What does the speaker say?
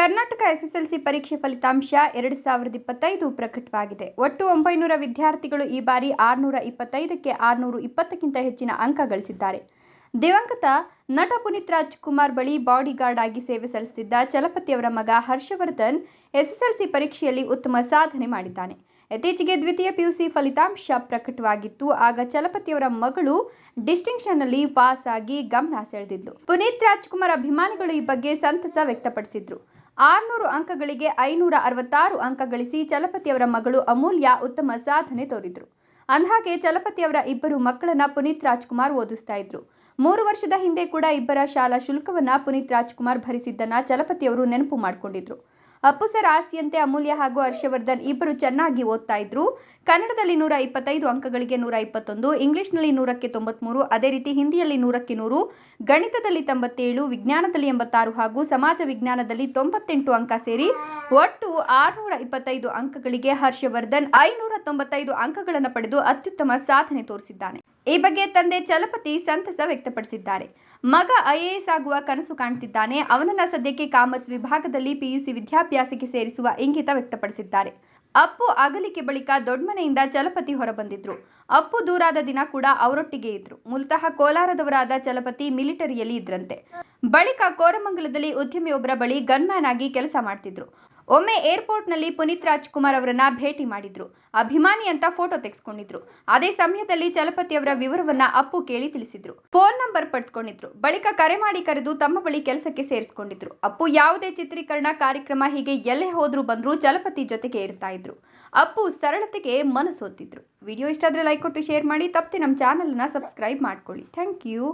Karnataka SSLC ಪರೀಕ್ಷೆ ಫಲಿತಾಂಶ ಎರಡು ಸಾವಿರದ ಇಪ್ಪತ್ತೈದು ಪ್ರಕಟವಾಗಿದೆ. ಒಟ್ಟು ಒಂಬೈನೂರ ವಿದ್ಯಾರ್ಥಿಗಳು ಈ ಬಾರಿ ಆರುನೂರ ಇಪ್ಪತ್ತೈದಕ್ಕೆ ಆರುನೂರು ಇಪ್ಪತ್ತಕ್ಕಿಂತ ಹೆಚ್ಚಿನ ಅಂಕ ಗಳಿಸಿದ್ದಾರೆ. ದಿವಂಗತ ನಟ ಪುನೀತ್ ರಾಜ್ಕುಮಾರ್ ಬಳಿ ಬಾಡಿಗಾರ್ಡ್ ಆಗಿ ಸೇವೆ ಸಲ್ಲಿಸುತ್ತಿದ್ದ ಚಲಪತಿಯವರ ಮಗ ಹರ್ಷವರ್ಧನ್ ಎಸ್ಎಸ್ಎಲ್ಸಿ ಪರೀಕ್ಷೆಯಲ್ಲಿ ಉತ್ತಮ ಸಾಧನೆ ಮಾಡಿದ್ದಾನೆ. ಇತ್ತೀಚೆಗೆ ದ್ವಿತೀಯ ಪಿಯುಸಿ ಫಲಿತಾಂಶ ಪ್ರಕಟವಾಗಿತ್ತು. ಆಗ ಚಲಪತಿಯವರ ಮಗಳು ಡಿಸ್ಟಿಂಕ್ಷನ್ನಲ್ಲಿ ಪಾಸ್ ಆಗಿ ಗಮನ ಸೆಳೆದಿದ್ಲು. ಪುನೀತ್ ರಾಜ್ಕುಮಾರ್ ಅಭಿಮಾನಿಗಳು ಈ ಬಗ್ಗೆ ಸಂತಸ ವ್ಯಕ್ತಪಡಿಸಿದ್ರು. ಆರ್ನೂರು ಅಂಕಗಳಿಗೆ ಐನೂರ ಅರವತ್ತಾರು ಅಂಕ ಗಳಿಸಿ ಚಲಪತಿಯವರ ಮಗಳು ಅಮೂಲ್ಯ ಉತ್ತಮ ಸಾಧನೆ ತೋರಿದ್ರು. ಅಂದಹಾಗೆ ಚಲಪತಿಯವರ ಇಬ್ಬರು ಮಕ್ಕಳನ್ನ ಪುನೀತ್ ರಾಜ್ಕುಮಾರ್ ಓದಿಸ್ತಾ ಇದ್ರು. ಮೂರು ವರ್ಷದ ಹಿಂದೆ ಕೂಡ ಇಬ್ಬರ ಶಾಲಾ ಶುಲ್ಕವನ್ನ ಪುನೀತ್ ರಾಜ್ಕುಮಾರ್ ಭರಿಸಿದ್ದನ್ನ ಚಲಪತಿಯವರು ನೆನಪು ಮಾಡಿಕೊಂಡಿದ್ರು. ಅಪ್ಪು ಸರ್ ಆಸೆಯಂತೆ ಅಮೂಲ್ಯ ಹಾಗೂ ಹರ್ಷವರ್ಧನ್ ಇಬ್ಬರು ಚೆನ್ನಾಗಿ ಓದ್ತಾ ಇದ್ರು. ಕನ್ನಡದಲ್ಲಿ ನೂರ ಇಪ್ಪತ್ತೈದು ಅಂಕಗಳಿಗೆ ನೂರ ಇಪ್ಪತ್ತೊಂದು, ಇಂಗ್ಲಿಷ್ನಲ್ಲಿ ನೂರಕ್ಕೆ ತೊಂಬತ್ಮೂರು, ಅದೇ ರೀತಿ ಹಿಂದಿಯಲ್ಲಿ ನೂರಕ್ಕೆ ನೂರು, ಗಣಿತದಲ್ಲಿ ತೊಂಬತ್ತೇಳು, ವಿಜ್ಞಾನದಲ್ಲಿ ಎಂಬತ್ತಾರು ಹಾಗೂ ಸಮಾಜ ವಿಜ್ಞಾನದಲ್ಲಿ ತೊಂಬತ್ತೆಂಟು ಅಂಕ ಸೇರಿ ಒಟ್ಟು ಆರುನೂರ ಇಪ್ಪತ್ತೈದು ಅಂಕಗಳಿಗೆ ಹರ್ಷವರ್ಧನ್ ಐನೂರ ತೊಂಬತ್ತೈದು ಅಂಕಗಳನ್ನು ಪಡೆದು ಅತ್ಯುತ್ತಮ ಸಾಧನೆ ತೋರಿಸಿದ್ದಾನೆ. ಈ ಬಗ್ಗೆ ತಂದೆ ಚಲಪತಿ ಸಂತಸ ವ್ಯಕ್ತಪಡಿಸಿದ್ದಾರೆ. ಮಗ ಐಎಎಸ್ ಆಗುವ ಕನಸು ಕಾಣ್ತಿದ್ದಾನೆ. ಅವನನ್ನ ಸದ್ಯಕ್ಕೆ ಕಾಮರ್ಸ್ ವಿಭಾಗದಲ್ಲಿ ಪಿಯುಸಿ ವಿದ್ಯಾಭ್ಯಾಸಕ್ಕೆ ಸೇರಿಸುವ ಇಂಗಿತ ವ್ಯಕ್ತಪಡಿಸಿದ್ದಾರೆ. ಅಪ್ಪು ಅಗಲಿಕೆ ಬಳಿಕ ದೊಡ್ಮನೆಯಿಂದ ಚಲಪತಿ ಹೊರಬಂದಿದ್ರು. ಅಪ್ಪು ದೂರಾದ ದಿನ ಕೂಡ ಅವರೊಟ್ಟಿಗೆ ಇದ್ರು. ಮೂಲತಃ ಕೋಲಾರದವರಾದ ಚಲಪತಿ ಮಿಲಿಟರಿಯಲ್ಲಿ ಇದ್ರಂತೆ. ಬಳಿಕ ಕೋರಮಂಗಲದಲ್ಲಿ ಉದ್ಯಮಿಯೊಬ್ಬರ ಬಳಿ ಗನ್ಮ್ಯಾನ್ ಆಗಿ ಕೆಲಸ ಮಾಡ್ತಿದ್ರು. ಒಮ್ಮೆ ಏರ್ಪೋರ್ಟ್ನಲ್ಲಿ ಪುನೀತ್ ರಾಜ್ಕುಮಾರ್ ಅವರನ್ನ ಭೇಟಿ ಮಾಡಿದ್ರು. ಅಭಿಮಾನಿ ಅಂತ ಫೋಟೋ ತೆಗೆಸ್ಕೊಂಡಿದ್ರು. ಅದೇ ಸಮಯದಲ್ಲಿ ಚಲಪತಿ ಅವರ ವಿವರವನ್ನ ಅಪ್ಪು ಕೇಳಿ ತಿಳಿಸಿದ್ರು. ಫೋನ್ ನಂಬರ್ ಪಡ್ಕೊಂಡಿದ್ರು ಬಳಿಕ ಕರೆ ಮಾಡಿ ಕರೆದು ತಮ್ಮ ಬಳಿ ಕೆಲಸಕ್ಕೆ ಸೇರಿಸ್ಕೊಂಡಿದ್ರು. ಅಪ್ಪು ಯಾವುದೇ ಚಿತ್ರೀಕರಣ ಕಾರ್ಯಕ್ರಮ ಹೀಗೆ ಎಲ್ಲೇ ಹೋದ್ರು ಬಂದ್ರು ಚಲಪತಿ ಜೊತೆಗೆ ಇರ್ತಾ ಇದ್ರು. ಅಪ್ಪು ಸರಳತೆಗೆ ಮನಸ್ಸೋತಿದ್ರು ವಿಡಿಯೋ ಇಷ್ಟ ಆದ್ರೆ ಲೈಕ್ ಕೊಟ್ಟು ಶೇರ್ ಮಾಡಿ. ತಪ್ಪದೆ ನಮ್ಮ ಚಾನಲ್ನ ಸಬ್ಸ್ಕ್ರೈಬ್ ಮಾಡ್ಕೊಳ್ಳಿ. Thank you.